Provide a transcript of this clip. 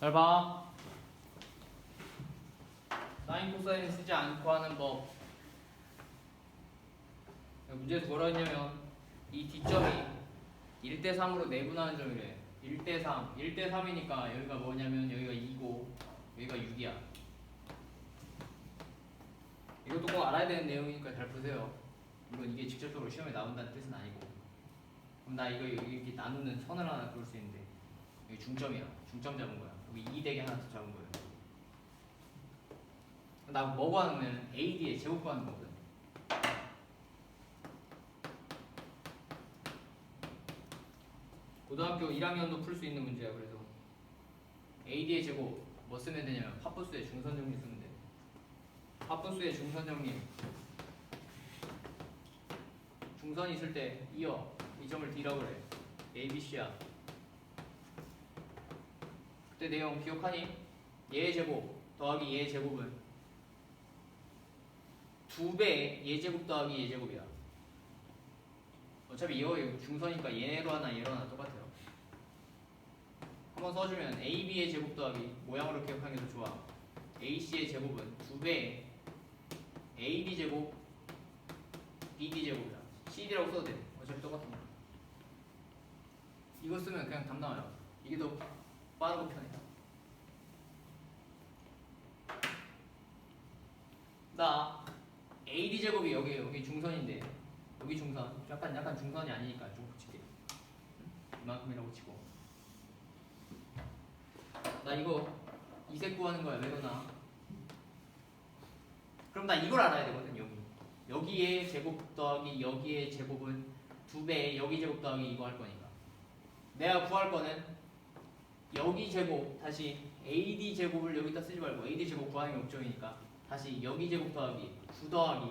잘 봐. 사인 코사인 쓰지 않고 하는 법. 문제에서 뭐라 했냐면 이 뒷점이 1대 3으로 내분하는 점이래. 1대 3. 1대 3이니까 여기가 뭐냐면 여기가 2고 여기가 6이야. 이것도 꼭 알아야 되는 내용이니까 잘 보세요. 물론 이게 직접적으로 시험에 나온다는 뜻은 아니고. 그럼 나 이거 이렇게 나누는 선을 하나 그을 수 있는데 여기 중점이야. 중점 잡은 거야. 여기 2 대게 하나 더 잡은 거예요. 나뭐 구하는 AD의 제곱 구하는 거거든. 고등학교 1학년도 풀 수 있는 문제야. 그래서 AD의 제곱 뭐 쓰면 되냐면 합분수의 중선 정리 쓰면 돼. 합분수의 중선 정리. 중선이 있을 때 이어 이 점을 D라고 그래. A, B, C야. 그때 내용 기억하니? 얘의 제곱 더하기 얘의 제곱은 두 배의 얘 제곱 더하기 얘 제곱이야. 어차피 이거 중선이니까 얘로 하나 얘로 하나 똑같아요. 한번 써주면 AB의 제곱 더하기 모양으로 기억하는 게 더 좋아. AC의 제곱은 두 배의 AB 제곱 BD 제곱이야. CD라고 써도 돼. 어차피 똑같은 거. 이거 쓰면 그냥 답 나와요. 이게 더 빠르고 편해. 나 AD 제곱이 여기 여기 중선인데 여기 중선 약간 약간 중선이 아니니까 좀 붙일게. 이만큼이라고 치고. 나 이거 이색 구하는 거야 외우나. 그럼 나 이걸 알아야 되거든 여기. 여기에 제곱 더하기 여기에 제곱은 두 배, 여기 제곱 더하기 이거 할 거니까. 내가 구할 거는 여기 제곱 다시 AD 제곱을 여기다 쓰지 말고 AD 제곱 구하는 게 목적이니까 다시 여기 제곱 더하기 9 더하기